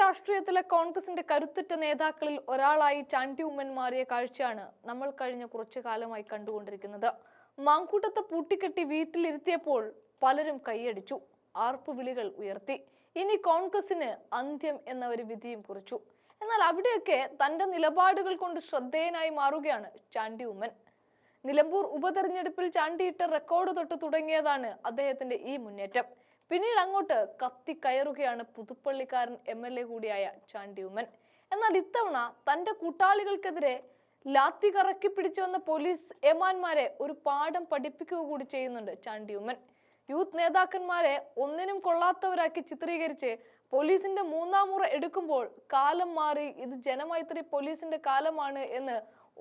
രാഷ്ട്രീയത്തിലെ കോൺഗ്രസിന്റെ കരുത്തുറ്റ നേതാക്കളിൽ ഒരാളായി ചാണ്ടി ഉമ്മൻ മാറിയ കാഴ്ചയാണ് നമ്മൾ കഴിഞ്ഞ കുറച്ചു കാലമായി കണ്ടുകൊണ്ടിരിക്കുന്നത്. മാങ്കൂട്ടത്തെ പൂട്ടിക്കെട്ടി വീട്ടിലിരുത്തിയപ്പോൾ പലരും കൈയടിച്ചു. ആർപ്പ് വിളികൾ ഉയർത്തി. ഇനി കോൺഗ്രസിന് അന്ത്യം എന്ന ഒരു വിധിയും കുറിച്ചു. എന്നാൽ അവിടെയൊക്കെ തന്റെ നിലപാടുകൾ കൊണ്ട് ശ്രദ്ധേയനായി മാറുകയാണ് ചാണ്ടി ഉമ്മൻ. നിലമ്പൂർ ഉപതെരഞ്ഞെടുപ്പിൽ ചാണ്ടിയിട്ട റെക്കോർഡ് തൊട്ട് തുടങ്ങിയതാണ് അദ്ദേഹത്തിന്റെ ഈ മുന്നേറ്റം. പിന്നീട് അങ്ങോട്ട് കത്തി കയറുകയാണ് പുതുപ്പള്ളിക്കാരൻ എം എൽ എ കൂടിയായ ചാണ്ടി എന്നാൽ ഇത്തവണ തന്റെ കൂട്ടാളികൾക്കെതിരെ ലാത്തി കറക്കി പിടിച്ചു വന്ന പോലീസ് എമാന്മാരെ ഒരു പാഠം പഠിപ്പിക്കുക കൂടി ചെയ്യുന്നുണ്ട് ചാണ്ടി യൂത്ത് നേതാക്കന്മാരെ ഒന്നിനും കൊള്ളാത്തവരാക്കി ചിത്രീകരിച്ച് പോലീസിന്റെ മൂന്നാം മുറ എടുക്കുമ്പോൾ കാലം മാറി ഇത് ജനമൈത്രി പോലീസിന്റെ കാലമാണ് എന്ന്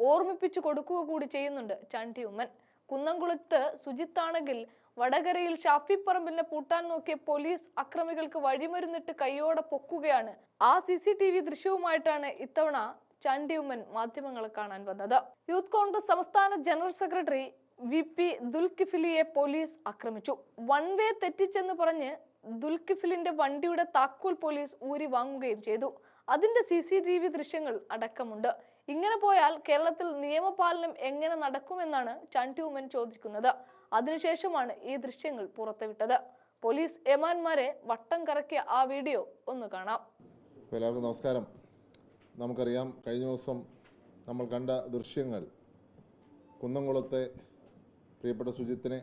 ഓർമ്മിപ്പിച്ചു കൊടുക്കുക കൂടി ചെയ്യുന്നുണ്ട് ചാണ്ടി ഉമ്മൻ. കുന്നംകുളത്ത് സുജിത്താണെങ്കിൽ വടകരയിൽ ഷാഫി പറമ്പിലിനെ പൂട്ടാൻ നോക്കിയ പോലീസ് അക്രമികൾക്ക് വഴിമരുന്നിട്ട് കൈയോടെ പൊക്കുകയാണ്. ആ സി സി ടി വി ദൃശ്യവുമായിട്ടാണ് ഇത്തവണ ചാണ്ടി മാധ്യമങ്ങളെ കാണാൻ വന്നത്. യൂത്ത് കോൺഗ്രസ് സംസ്ഥാന ജനറൽ സെക്രട്ടറി വി പി ദുൽകിഫിലിയെ പോലീസ് ആക്രമിച്ചു. വൺ വേ തെറ്റിച്ചെന്ന് പറഞ്ഞ് ദുൽകിഫിലിന്റെ വണ്ടിയുടെ താക്കോൽ പോലീസ് ഊരി വാങ്ങുകയും ചെയ്തു. അതിന്റെ സി സി ടി വി ദൃശ്യങ്ങൾ അടക്കമുണ്ട്. ഇങ്ങനെ പോയാൽ കേരളത്തിൽ നിയമപാലനം എങ്ങനെ നടക്കുമെന്നാണ് ചാണ്ടി ഉമ്മൻ ചോദിക്കുന്നത്. അതിനുശേഷമാണ് ഈ ദൃശ്യങ്ങൾ പുറത്തുവിട്ടത്. പോലീസ് എമാന്മാരെ വട്ടം കറക്കിയ ആ വീഡിയോ ഒന്ന് കാണാം. എല്ലാവർക്കും നമസ്കാരം. നമുക്കറിയാം കഴിഞ്ഞ ദിവസം നമ്മൾ കണ്ട ദൃശ്യങ്ങൾ കുന്നംകുളത്തെ പ്രിയപ്പെട്ട സുജിത്തിനെ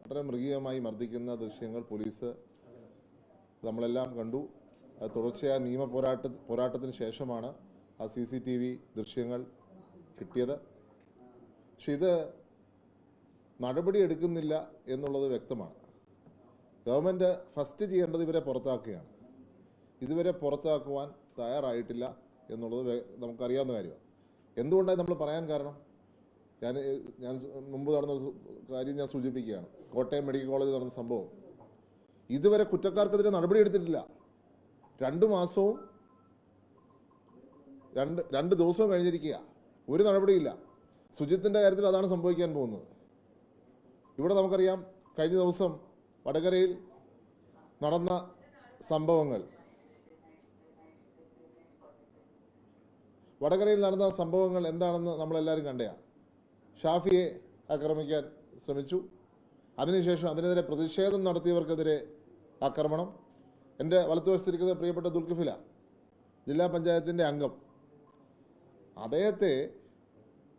വളരെ മൃഗീയമായി മർദ്ദിക്കുന്ന ദൃശ്യങ്ങൾ പോലീസ് നമ്മളെല്ലാം കണ്ടു. തുടർച്ചയായ നിയമ പോരാട്ട പോരാട്ടത്തിന് ശേഷമാണ് ആ സി സി ടി വി ദൃശ്യങ്ങൾ കിട്ടിയത്. പക്ഷെ ഇത് നടപടി എടുക്കുന്നില്ല എന്നുള്ളത് വ്യക്തമാണ്. ഗവൺമെന്റ് ഫസ്റ്റ് ചെയ്യേണ്ടത് ഇവരെ പുറത്താക്കുകയാണ്. ഇതുവരെ പുറത്താക്കുവാൻ തയ്യാറായിട്ടില്ല എന്നുള്ളത് നമുക്കറിയാവുന്ന കാര്യമാണ്. എന്തുകൊണ്ടാണ് നമ്മൾ പറയാൻ കാരണം? ഞാൻ ഞാൻ മുമ്പ് നടന്ന കാര്യം ഞാൻ സൂചിപ്പിക്കുകയാണ്. കോട്ടയം മെഡിക്കൽ കോളേജിൽ നടന്ന സംഭവം. ഇതുവരെ കുറ്റക്കാർക്കെതിരെ നടപടി എടുത്തിട്ടില്ല. രണ്ട് മാസവും രണ്ട് രണ്ട് ദിവസവും കഴിഞ്ഞിരിക്കുക. ഒരു നടപടിയില്ല. ശുചിത്വത്തിന്റെ കാര്യത്തിൽ അതാണ് സംഭവിക്കാൻ പോകുന്നത്. ഇവിടെ നമുക്കറിയാം കഴിഞ്ഞ ദിവസം വടകരയിൽ നടന്ന സംഭവങ്ങൾ. വടകരയിൽ നടന്ന സംഭവങ്ങൾ എന്താണെന്ന് നമ്മളെല്ലാവരും കണ്ടയാണ് ഷാഫിയെ ആക്രമിക്കാൻ ശ്രമിച്ചു. അതിനുശേഷം അതിനെതിരെ പ്രതിഷേധം നടത്തിയവർക്കെതിരെ ആക്രമണം. എന്റെ വലത്തുവശത്തിരിക്കുന്ന പ്രിയപ്പെട്ട ദുൽഖിഫില ജില്ലാ പഞ്ചായത്തിന്റെ അംഗം. അദ്ദേഹത്തെ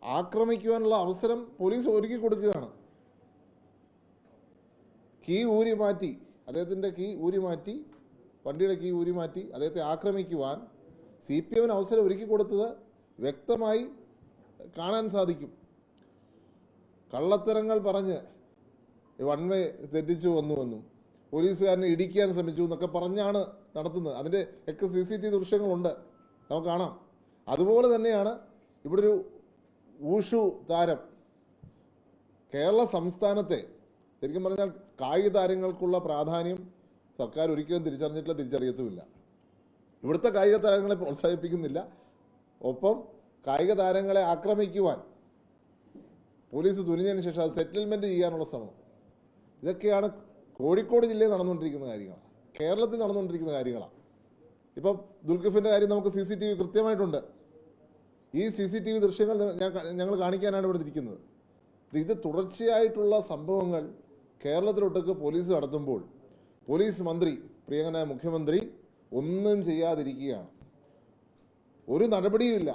ആക്രമിക്കുവാനുള്ള അവസരം പോലീസ് ഒരുക്കി കൊടുക്കുകയാണ്. കീ ഊരി മാറ്റി അദ്ദേഹത്തിന്റെ കീ ഊരി മാറ്റി വണ്ടിയുടെ കീ ഊരി മാറ്റി അദ്ദേഹത്തെ ആക്രമിക്കുവാൻ സി പി എമ്മിന് അവസരം ഒരുക്കി കൊടുത്തത് വ്യക്തമായി കാണാൻ സാധിക്കും. കള്ളത്തരങ്ങൾ പറഞ്ഞ് വൺ വേ തെറ്റിച്ചു വന്നുവെന്നും പോലീസുകാരനെ ഇടിക്കാൻ ശ്രമിച്ചു എന്നൊക്കെ പറഞ്ഞാണ് നടത്തുന്നത്. അതിന്റെ ഒക്കെ സി സി ടി ദൃശ്യങ്ങളുണ്ട്. നമുക്ക് കാണാം. അതുപോലെ തന്നെയാണ് ഇവിടെ ഒരു ഊഷു താരം. കേരള സംസ്ഥാനത്തെ ശരിക്കും പറഞ്ഞാൽ കായിക താരങ്ങൾക്കുള്ള പ്രാധാന്യം സർക്കാർ ഒരിക്കലും തിരിച്ചറിഞ്ഞിട്ടില്ല തിരിച്ചറിയത്തുമില്ല. ഇവിടുത്തെ കായിക താരങ്ങളെ പ്രോത്സാഹിപ്പിക്കുന്നില്ല. ഒപ്പം കായിക താരങ്ങളെ ആക്രമിക്കുവാൻ പോലീസ് തുനിഞ്ഞതിന് ശേഷം അത് സെറ്റിൽമെന്റ് ചെയ്യാനുള്ള ശ്രമം. ഇതൊക്കെയാണ് കോഴിക്കോട് ജില്ലയിൽ നടന്നുകൊണ്ടിരിക്കുന്ന കാര്യങ്ങളാണ് കേരളത്തിൽ നടന്നുകൊണ്ടിരിക്കുന്ന കാര്യങ്ങളാണ് ഇപ്പം ദുൽഖിഫിന്റെ കാര്യം നമുക്ക് സി സി ടി വി കൃത്യമായിട്ടുണ്ട്. ഈ സി സി ടി വി ദൃശ്യങ്ങൾ ഞാൻ ഞങ്ങൾ കാണിക്കാനാണ് ഇവിടെ ഇരിക്കുന്നത്. ഇത് തുടർച്ചയായിട്ടുള്ള സംഭവങ്ങൾ കേരളത്തിലൊട്ടൊക്കെ പോലീസ് നടത്തുമ്പോൾ പോലീസ് മന്ത്രി പ്രിയങ്കനായ മുഖ്യമന്ത്രി ഒന്നും ചെയ്യാതിരിക്കുകയാണ്. ഒരു നടപടിയുമില്ല.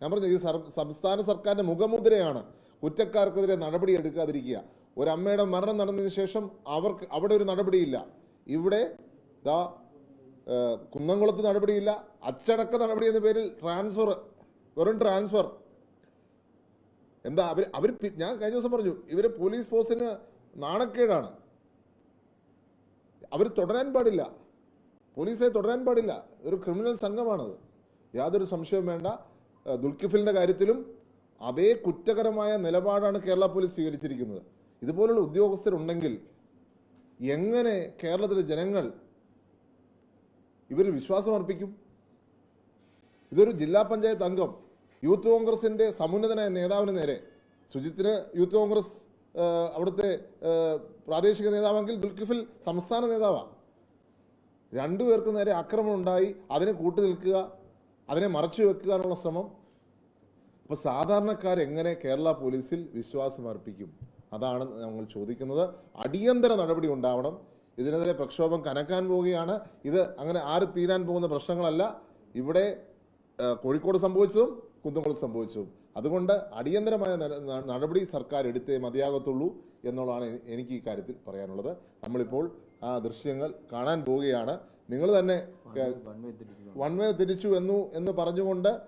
ഞാൻ പറഞ്ഞു ഈ സംസ്ഥാന സർക്കാരിന്റെ മുഖമുദ്രയാണ് കുറ്റക്കാർക്കെതിരെ നടപടി എടുക്കാതിരിക്കുക. ഒരമ്മയുടെ മരണം നടന്നതിന് ശേഷം അവർക്ക് അവിടെ ഒരു നടപടിയില്ല. ഇവിടെ ദാ കുന്നംകുളത്ത് നടപടിയില്ല. അച്ചടക്ക നടപടി എന്ന പേരിൽ ട്രാൻസ്ഫർ വെറും ട്രാൻസ്ഫർ എന്താ അവർ അവർ ഞാൻ കഴിഞ്ഞ ദിവസം പറഞ്ഞു ഇവർ പോലീസ് ഫോഴ്സിന് നാണക്കേടാണ്. അവർ തുടരാൻ പാടില്ല. പോലീസെ തുടരാൻ പാടില്ല. ഒരു ക്രിമിനൽ സംഘമാണത്. യാതൊരു സംശയവും വേണ്ട. ദുൽഖിഫിലിന്റെ കാര്യത്തിലും അതേ കുറ്റകരമായ നിലപാടാണ് കേരള പോലീസ് സ്വീകരിച്ചിരിക്കുന്നത്. ഇതുപോലുള്ള ഉദ്യോഗസ്ഥരുണ്ടെങ്കിൽ എങ്ങനെ കേരളത്തിലെ ജനങ്ങൾ ഇവർ വിശ്വാസം അർപ്പിക്കും? ഇതൊരു ജില്ലാ പഞ്ചായത്ത് അംഗം യൂത്ത് കോൺഗ്രസിന്റെ സമുന്നതനായ നേതാവിന് നേരെ. സുജിത്തിന് യൂത്ത് കോൺഗ്രസ് അവിടുത്തെ പ്രാദേശിക നേതാവെങ്കിൽ ദുൽഖിഫിൽ സംസ്ഥാന നേതാവാണ് രണ്ടുപേർക്ക് നേരെ ആക്രമണം ഉണ്ടായി അതിനെ കൂട്ടു നിൽക്കുക അതിനെ മറച്ചു വെക്കുക എന്നുള്ള ശ്രമം. അപ്പോൾ സാധാരണക്കാരെങ്ങനെ കേരള പോലീസിൽ വിശ്വാസം അർപ്പിക്കും? അതാണ് ഞങ്ങൾ ചോദിക്കുന്നത്. അടിയന്തര നടപടി ഉണ്ടാവണം. ഇതിനെതിരെ പ്രക്ഷോഭം കനക്കാൻ പോവുകയാണ്. ഇത് അങ്ങനെ ആര് തീരാൻ പോകുന്ന പ്രശ്നങ്ങളല്ല. ഇവിടെ കോഴിക്കോട് സംഭവിച്ചതും കുന്നംകുളം സംഭവിച്ചു. അതുകൊണ്ട് അടിയന്തരമായ നട- നടപടി സർക്കാർ എടുത്തേ മതിയാകത്തുള്ളൂ എന്നുള്ളതാണ് എനിക്ക് ഈ കാര്യത്തിൽ പറയാനുള്ളത്. നമ്മളിപ്പോൾ ആ ദൃശ്യങ്ങൾ കാണാൻ പോവുകയാണ്. നിങ്ങൾ തന്നെ വൺ വേ തിരിച്ചു എന്നു എന്ന് പറഞ്ഞുകൊണ്ട്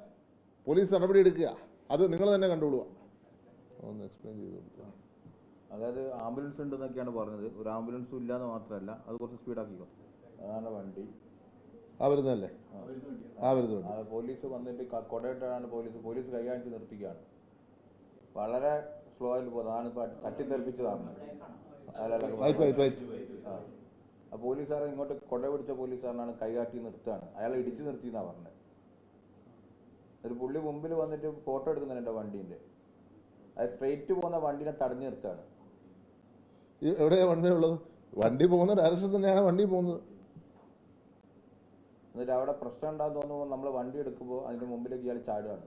പോലീസ് നടപടി എടുക്കുക. അത് നിങ്ങൾ തന്നെ കണ്ടുകൊള്ളുക. ഒന്ന് എക്സ്പ്ലെയിൻ ചെയ്തു കൊടുക്കുക. അതായത് ആംബുലൻസ് ഉണ്ടെന്നൊക്കെയാണ് പറഞ്ഞത്. ഒരു ആംബുലൻസും ഇല്ലാന്ന് മാത്രമല്ല അത് കുറച്ച് സ്പീഡാക്കിക്കോ അതാണ് വണ്ടി. ആ. വരുന്നതല്ലേ പോലീസ് വന്നിട്ട് കൊടയിട്ടാണ് പോലീസ് പോലീസ് കൈകാണിച്ച് നിർത്തിക്കുകയാണ് വളരെ സ്ലോ ആയിട്ട് പോകുന്നത് അതാണ് ഇപ്പൊ തട്ടിത്തെറിപ്പിച്ചതാണ്. ആ. പോലീസുകാരൻ ഇങ്ങോട്ട് കൊട പിടിച്ച പോലീസുകാരനാണ് കൈകാട്ടി നിർത്തുകയാണ്. അയാളെ ഇടിച്ചു നിർത്തി എന്നാ പറഞ്ഞത് ഒരു പുള്ളി മുമ്പിൽ വന്നിട്ട് ഫോട്ടോ എടുക്കുന്നുണ്ട് എന്റെ വണ്ടീന്റെ. അത് സ്ട്രെയിറ്റ് പോകുന്ന വണ്ടിനെ തടഞ്ഞു നിർത്തുകയാണ്. എവിടെയാ വണ്ടി ഉള്ളത്? വണ്ടി പോകുന്ന ഡയറക്ഷൻ തന്നെയാണ് വണ്ടി പോകുന്നത്. എന്നിട്ട് അവിടെ പ്രശ്നം ഉണ്ടാകുന്ന തോന്നുമ്പോൾ നമ്മൾ വണ്ടി എടുക്കുമ്പോൾ അതിന്റെ മുമ്പിലേക്ക് ഇയാൾ ചാടുകയാണ്